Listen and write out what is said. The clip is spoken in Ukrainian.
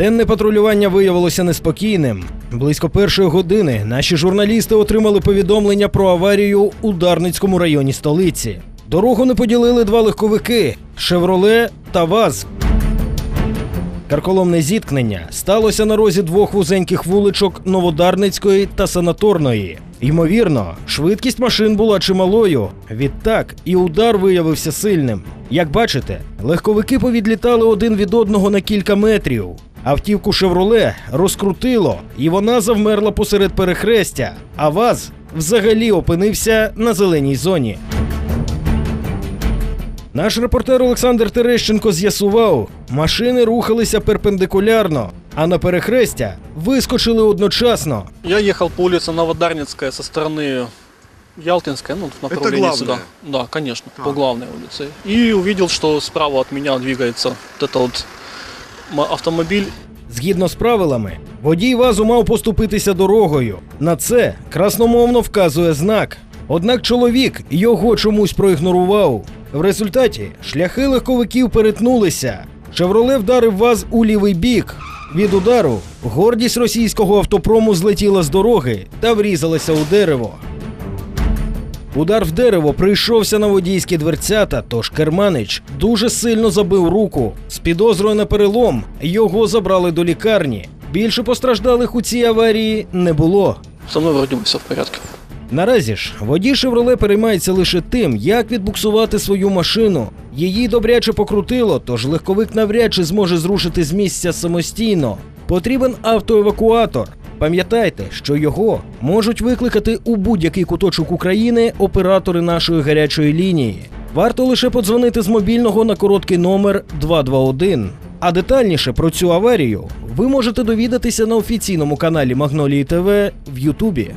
Денне патрулювання виявилося неспокійним. Близько першої години наші журналісти отримали повідомлення про аварію у Дарницькому районі столиці. Дорогу не поділили два легковики Шевроле та ВАЗ. Карколомне зіткнення сталося на розі двох вузеньких вуличок Новодарницької та Санаторної. Ймовірно, швидкість машин була чималою. Відтак і удар виявився сильним. Як бачите, легковики повідлітали один від одного на кілька метрів. Автівку Шевроле розкрутило, і вона завмерла посеред перехрестя, а ВАЗ взагалі опинився на зеленій зоні. Наш репортер Олександр Терещенко з'ясував, машини рухалися перпендикулярно, а на перехрестя вискочили одночасно. Я ехал по улице Новодарницкая со стороны Ялтинская, ну, в направлении сюда. Да, конечно, А. по главной улице. И увидел, что справа от меня двигается вот это вот автомобиль. Згідно з правилами, водій вазу мав поступитися дорогою. На це красномовно вказує знак. Однак чоловік його чомусь проігнорував. В результаті шляхи легковиків перетнулися. Шевроле вдарив ваз у лівий бік. Від удару гордість російського автопрому злетіла з дороги та врізалася у дерево. Удар в дерево прийшовся на водійські дверцята, тож Керманич дуже сильно забив руку. З підозрою на перелом його забрали до лікарні. Більше постраждалих у цій аварії не було. Со мной вроде бы все в порядке. Наразі ж водій Шевроле переймається лише тим, як відбуксувати свою машину. Її добряче покрутило, тож легковик навряд чи зможе зрушити з місця самостійно. Потрібен автоевакуатор. Пам'ятайте, що його можуть викликати у будь-який куточок України оператори нашої гарячої лінії. Варто лише подзвонити з мобільного на короткий номер 221. А детальніше про цю аварію ви можете довідатися на офіційному каналі Магнолії ТВ в Ютубі.